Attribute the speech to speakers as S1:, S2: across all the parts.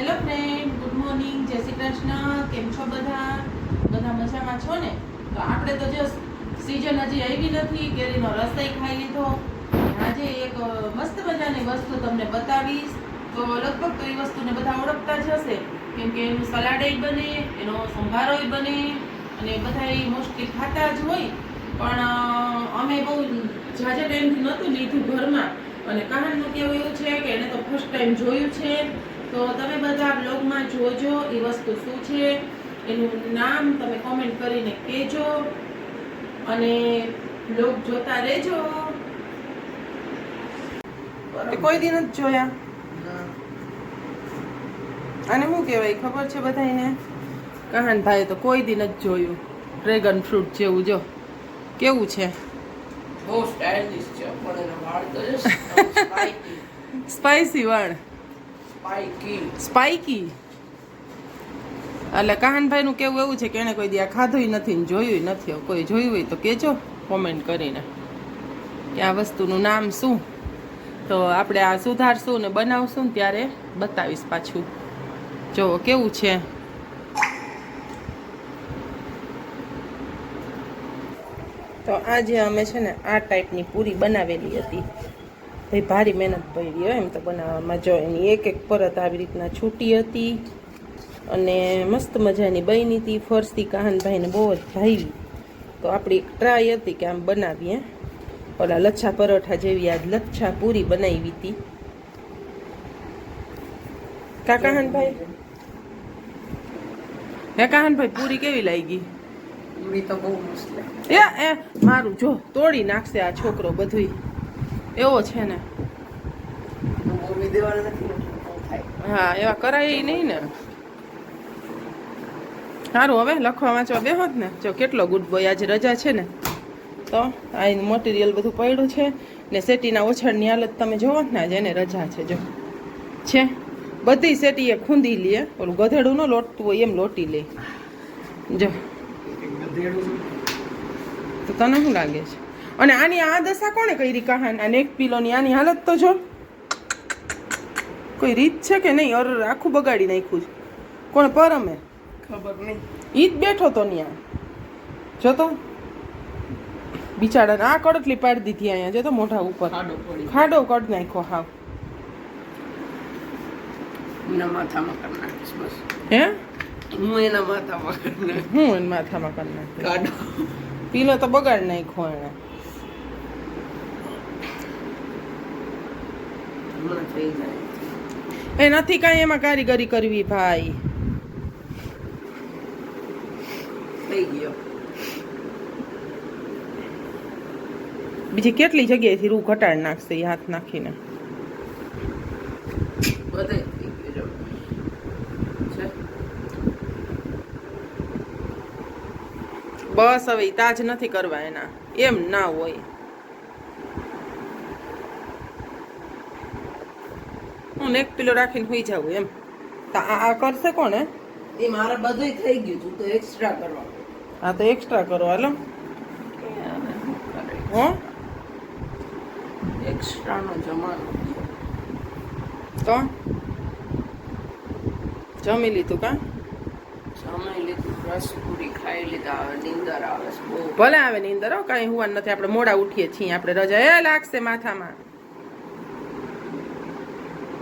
S1: Hello friend good morning જય શ્રી કૃષ્ણ. કેમ છો બધા? બધા મજામાં છો ને? તો આપણે તો જો સિઝન હજી આવી નથી. કેરીનો રસોઈ ખાઈ લીધો. આજે એક મસ્ત મજાની વસ્તુ તમને બતાવીશ. તો લગભગ તો એ વસ્તુને બધા ઓળખતા જ હશે. કેમ કે એનું સલાડેય બને, એનો સંભારોય બને, અને બધા એ મોસ્ટલી ખાતા જ હોય. પણ અમે બહુ ઝાઝા ટાઈમથી નહોતું લીધું ઘરમાં. અને કહાનનું કેવું એવું છે કે એને તો ફર્સ્ટ ટાઈમ જોયું છે. તો તમે બધા બ્લોગમાં જોજો એ વસ્તુ શું છે એનું નામ તમે કોમેન્ટ કરીને કહેજો અને બ્લોગ જોતા રહેજો. કોઈ દિન જ જોયા. અને શું કહેવાય ખબર છે બધાને કહાન ભાઈ તો કોઈ દિન જ જોયું. ડ્રેગન ફ્રૂટ જેવું જો. કેવું છે?
S2: બહુ સ્ટાઇલિશ છે પણ એનો વાળ તો
S1: સ્પાઇસી વાળ. સ્પાઈકી એટલે કાહનભાઈનું કેવું એવું છે કે એને કોઈ દિયા ખાધું નથી ને જોયું નથી. કોઈ જોયું હોય તો કહેજો કોમેન્ટ કરીને. કે આ વસ્તુનું નામ શું? તો આપણે આ સુધારશું ને બનાવશું ને ત્યારે બતાવીશ પાછું. જો કેવું છે? તો આજે અમે છે ને આ ટાઈપની પૂરી બનાવેલી હતી. ભાઈ ભારી મહેનત પડી હોય એમ તો બનાવવામાં જો એની એક એક પરત આવી રીતના છૂટી હતી અને મસ્ત મજાની બની હતી. ફરસી કાહનભાઈને બહુ જ ભાવી તો આપણી ટ્રાય હતી કે આમ બનાવીએ. ઓલા લચ્છા પરોઠા જેવી આજ લચ્છા પૂરી બનાવી હતી. કા કહાનભાઈ? હે કાહનભાઈ પૂરી કેવી લાગી?
S2: પૂરી તો બહુ મસ્ત
S1: એ એ મારું જો તોડી નાખશે આ છોકરો બધુંય. એવો છે ને. હા, એવા કરાય નહીં ને. સારું હવે, લખવા વાંચવા બેહો જ ને. જો કેટલો ગુડ બોય આજે રજા છે ને. તો આ મટીરિયલ બધું પડ્યું છે ને સેટીના ઓછળની હાલત તમે જોવો ને, આજે એને રજા છે, જો. છે? બધી સેટી એ ખૂંદી લે ઓલું ગધેડું ન લોટતું હોય એમ લોટી લે. જો. તો તને શું લાગે છે? અને આની આ દશા કોણે કરી કહાન? નેક પીલોની આની હાલત તો જો. કોઈ રીત છે કે નહીં? અર આખું બગાડી નાખ્યું છે. કોણ પરમે?
S2: ખબર નહીં.
S1: ઈ જ બેઠો તો ત્યાં જો તો બિચારાને આ કડટલી પાડી દીધી અહીંયા. જો તો મોઢા ઉપર.
S2: ખાડો
S1: કડ નાખ્યો હાવ.
S2: નાખીશ
S1: હે?
S2: હું એના માથામાં
S1: હું એને માથામાં કરી નાખ્યો પીલો તો બગાડ નાખ્યો એને
S2: થઈ જાય.
S1: એ નથી કાંઈ એમાં કારીગરી કરવી ભાઈ.
S2: થઈ ગયો.
S1: બીજી કેટલી જગ્યાએથી રૂ ઘટાડી નાખશે એ હાથ નાખીને?
S2: બધે
S1: બસ હવે તાજ નથી કરવા એના. એમ ના હોય. હું એક કિલો રાખીને હોઈ જાઉં એમ. તો આ આ કરશે કોને
S2: એ મારે બધું થઈ ગયું તું તો એક્સ્ટ્રા કરવા.
S1: હા તો એક્સ્ટ્રા કરો હાલો? હો?
S2: એક્સ્ટ્રાનો જમાનો.
S1: તો? જમી લીધું કા?
S2: જમાઈ લીધું રસ પૂરી ખાઈ લીધા હવે નીંદર આવે
S1: ભલે આવે નીંદર હો કાંઈ હોવાનું નથી આપણે મોડા ઉઠીએ છીએ આપણે રજા. એ લાગશે માથામાં.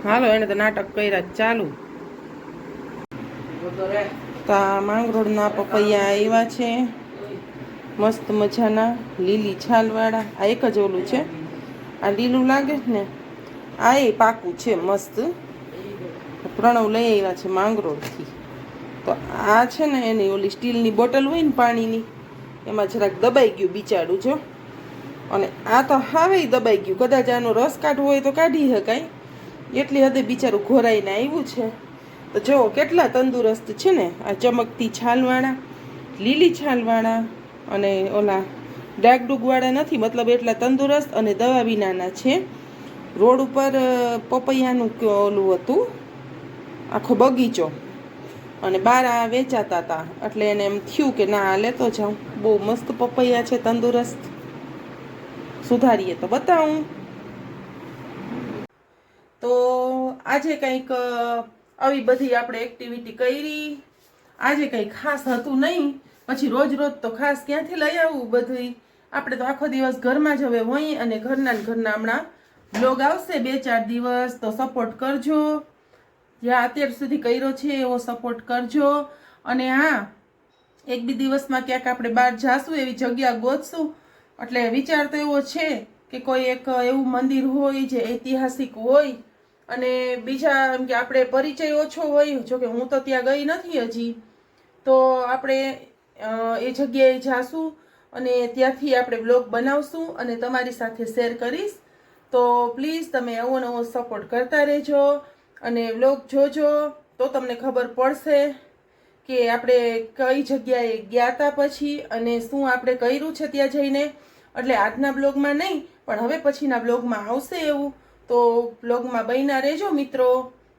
S1: હાલો, એને તો નાટક કર્યા ચાલુ.
S2: તો
S1: આ માંગરોળના પપૈયા આવ્યા છે. મસ્ત મજાના લીલી છાલવાળા. આ એક જ ઓલું છે. આ લીલું લાગે જ ને? આ એ પાકું છે, મસ્ત. પ્રણવ લઈ આવ્યા છે માંગરોળથી. તો આ છે ને એની ઓલી સ્ટીલની બોટલ હોય ને પાણીની, એમાં જરાક દબાઈ ગયું બિચારું જો. અને આ તો હાવે દબાઈ ગયું. કદાચ આનો રસ કાઢવો હોય તો કાઢી શકાય. એટલી હદે બિચારું ઘોરાઈને આવ્યું છે. તો જો, કેટલા તંદુરસ્ત છે ને? આ ચમકતી છાલવાળા લીલી છાલવાળા અને ઓલા ડાગડુગવાળા નથી, મતલબ એટલા તંદુરસ્ત અને દવા વિનાના છે. રોડ ઉપર પપૈયાનું ઓલું હતું, આખો બગીચો. અને બાર આ વેચાતા હતા એટલે એને એમ થયું કે ના, આ લેતો જાઉં. બહુ મસ્ત પપૈયા છે, તંદુરસ્ત. સુધારીએ તો બતાવું તો આજે કંઈક આવી બધી આપણે એક્ટિવિટી કરી. આજે કંઈ ખાસ હતું નહીં. પછી રોજ રોજ તો ખાસ ક્યાંથી લઈ આવવું બધું? આપણે તો આખો દિવસ ઘરમાં જ હવે હોય અને ઘરના ઘરના હમણાં બ્લોગ આવશે બે ચાર દિવસ, તો સપોર્ટ કરજો. જ્યાં અત્યાર સુધી કર્યો છે એવો સપોર્ટ કરજો. અને હા, એક બે દિવસમાં ક્યાંક આપણે બહાર જાશું, એવી જગ્યા ગોતશું. એટલે વિચાર તો એવો છે કે કોઈ એક એવું મંદિર હોય જે ઐતિહાસિક હોય અને બીજા એમ કે આપણે પરિચય ઓછો હોય જો કે હું તો ત્યાં ગઈ નથી હજી, તો આપણે એ જગ્યાએ જાશું અને ત્યાંથી આપણે બ્લોગ બનાવશું અને તમારી સાથે શેર કરીશ. તો પ્લીઝ તમે આવો નવો સપોર્ટ કરતા રહેજો અને બ્લોગ જોજો. તો તમને ખબર પડશે કે આપણે કઈ જગ્યાએ ગયા હતા પછી અને શું આપણે કર્યું છે ત્યાં જઈને. એટલે આજના બ્લોગમાં નહીં, પણ હવે પછીના બ્લોગમાં આવશે એવું. તો બ્લોગમાં બન્યા રહેજો મિત્રો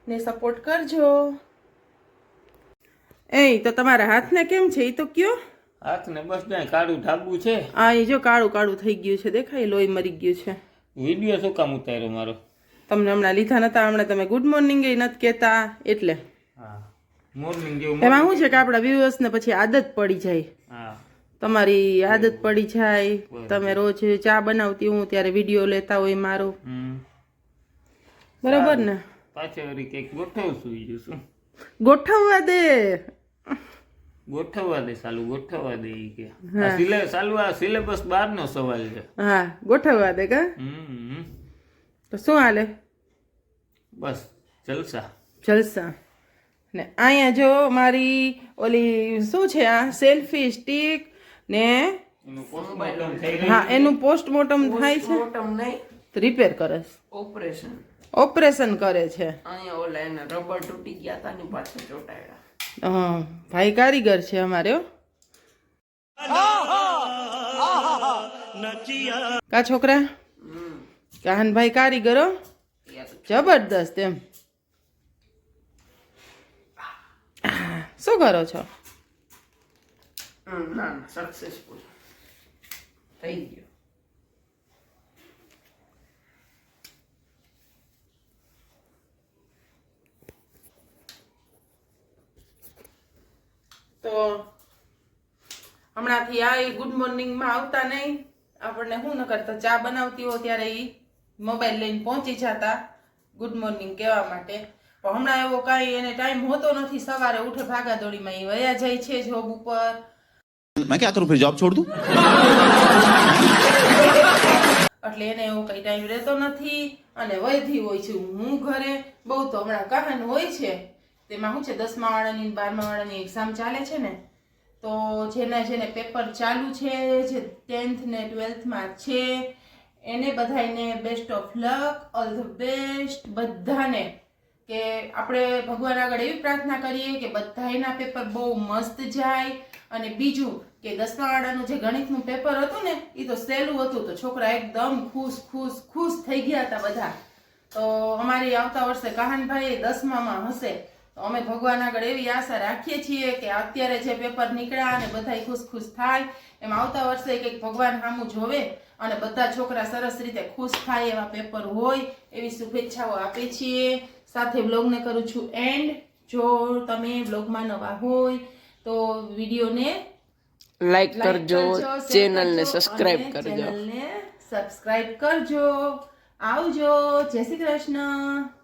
S1: ને સપોર્ટ કરજો. એ તો તમારા હાથને કેમ છે? એ તો કયો?
S3: હાથને બસ ને કાળું ઢાબુ છે.
S1: હા એ જો કાળું કાળું થઈ ગયું છે દેખાય લોહી મરી ગયું છે.
S3: વીડિયો શું કામ ઉતાર્યો મારો?
S1: તમને હમણાં લીધા નતા હમણાં તમે ગુડ મોર્નિંગ એ નથી કહેતા એટલે.
S3: હા મોર્નિંગ
S1: એમાં શું છે કે આપણા વ્યુઅર્સને પછી આદત પડી જાય. તમારી આદત પડી જાય. તમે રોજ ચા બનાવતી હું ત્યારે વીડિયો લેતા હોય મારો. બરાબર ને?
S3: પાછળ વળી કંઈક ગોઠવશું બીજું શું
S1: ગોઠવવા દે.
S3: ગોઠવવા દે સાલું ગોઠવવા દે ઈ કે. આ સિલે સાલું આ સિલેબસ બહારનો સવાલ છે.
S1: હા ગોઠવવા દે કા?
S3: હમ
S1: તો શું હાલે?
S3: બસ જલસા.
S1: જલસા. ને અહીંયા જો મારી ઓલી શું છે આ? સેલ્ફી સ્ટિક ને
S3: એનું પોસ્ટમોર્ટમ
S1: હા એનું પોસ્ટમોર્ટમ થાય છે. રિપેર કરે
S2: ઓપરેશન
S1: ઓપરેશન કરે છે.
S2: અહીંયા ઓલા એના રબર તૂટી ગયા હતા ને પાછા ચોટાડ્યા.
S1: હા ભાઈ કારીગર છે અમારે. કા છોકરા?
S2: હમ.
S1: કાહનભાઈ કારીગરો જબરદસ્ત એમ. શું કરો છો?
S2: ના સક્સેસફુલ થઈ ગયો
S1: તો હમણાંથી આવી ગુડ મોર્નિંગમાં આવતા નહીં. આપણને શું ન કરતા ચા બનાવતી હો ત્યારે એ મોબાઈલ લઈને પહોંચી જતા ગુડ મોર્નિંગ કહેવા માટે. પણ હમણાં એવો કાંઈ એને ટાઈમ હોતો નથી. સવારે ઉઠે ભાગાદોડીમાં એ વયા જાય છે જોબ ઉપર.
S4: મેં ક્યાં કરું? જોબ છોડ દઉં?
S1: એટલે એને એવો કઈ ટાઈમ રહેતો નથી. અને વૈધી હોય છે હું ઘરે. બહુ તો હમણાં કહાન હોય છે. તેમાં શું છે? દસમા વાળાની બારમા વાળાની એક્ઝામ ચાલે છે ને? તો જેના જેને પેપર ચાલુ છે, જે ટેન્થ ને ટ્વેલ્થમાં છે, એને બધાને best of luck all the best બધાને. કે આપણે ભગવાન આગળ એવી પ્રાર્થના કરીએ કે બધાયના પેપર બહુ મસ્ત જાય. અને બીજું કે દસમાવાળાનું જે ગણિતનું પેપર હતું ને એ તો સહેલું હતું, તો છોકરા એકદમ ખુશ ખુશ ખુશ થઈ ગયા હતા બધા. તો અમારી આવતા વર્ષે કાહનભાઈ દસમામાં હશે. અમે ભગવાન આગળ એવી આશા રાખીએ છીએ કે અત્યારે જે પેપર નીકળ્યા અને બધા ખુશ ખુશ થાય એમ આવતા વર્ષે કંઈક ભગવાન સામું જોવે અને બધા છોકરા સરસ રીતે ખુશ થાય એવા પેપર હોય એવી શુભેચ્છાઓ આપે છીએ. સાથે બ્લોગને કરું છું એન્ડ જો તમે બ્લોગમાં નવા હોય તો વિડીયોને
S2: લાઈક કરજો ચેનલને સબસ્ક્રાઇબ કરજો
S1: ચેનલને સબસ્ક્રાઇબ કરજો. આવજો. જય શ્રી કૃષ્ણ.